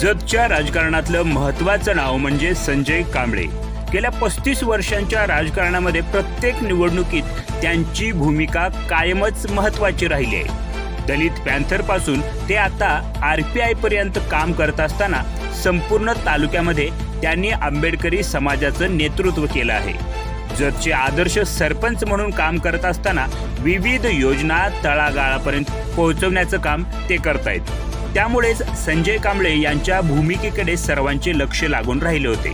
जगच्या राजकारणातलं महत्वाचं नाव म्हणजे संजय कांबळे. गेल्या पस्तीस वर्षांच्या राजकारणामध्ये प्रत्येक निवडणुकीत त्यांची भूमिका कायमच महत्वाची राहिली आहे. दलित पॅन्थरपासून ते आता आर पी आय पर्यंत काम करत असताना संपूर्ण तालुक्यामध्ये त्यांनी आंबेडकरी समाजाचं नेतृत्व केलं आहे. जतचे आदर्श सरपंच म्हणून काम करत असताना विविध योजना तळागाळापर्यंत पोहोचवण्याचं काम ते करतायत. त्यामुळेच संजय कांबळे यांच्या भूमिकेकडे सर्वांचे लक्ष लागून राहिले होते.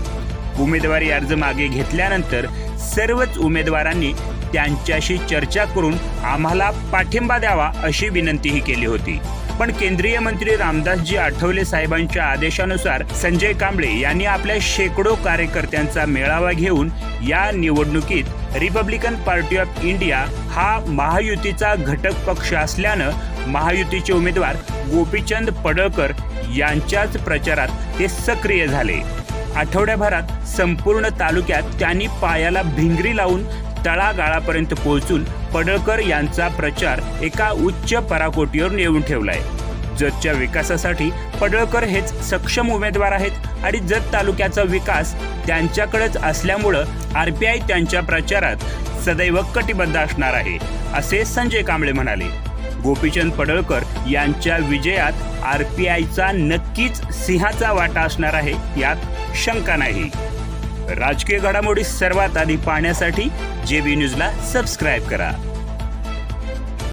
उमेदवारी अर्ज मागे घेतल्यानंतर सर्वच उमेदवारांनी त्यांच्याशी चर्चा करून आम्हाला पाठिंबा द्यावा अशी विनंतीही केली होती. पण केंद्रीय मंत्री रामदासजी आठवले साहेबांच्या आदेशानुसार संजय कांबळे यांनी आपल्या शेकडो कार्यकर्त्यांचा मेळावा घेऊन या निवडणुकीत रिपब्लिकन पार्टी ऑफ इंडिया हा महायुतीचा घटक पक्ष असल्यानं महायुतीचे उमेदवार गोपीचंद पडळकर यांच्याच प्रचारात ते सक्रिय झाले. आठवड्याभरात संपूर्ण तालुक्यात त्यांनी पायाला भिंगरी लावून तळागाळापर्यंत पोहोचून पडळकर यांचा प्रचार एका उच्च पराकोटीवर नेऊन ठेवलाय. जतच्या विकासासाठी पडळकर हेच सक्षम उमेदवार आहेत आणि जत तालुक्याचा विकास त्यांच्याकडेच असल्यामुळं आर पी आय त्यांच्या प्रचारात सदैव कटिबद्ध असणार आहे असे संजय कांबळे म्हणाले. गोपीचंद पडळकर यांच्या विजयात आर पी आयचा नक्कीच सिंहाचा वाटा असणार आहे यात शंका नाही. राजकीय घडामोडी सर्वात आधी पाहण्यासाठी जे बी न्यूजला सबस्क्राईब करा.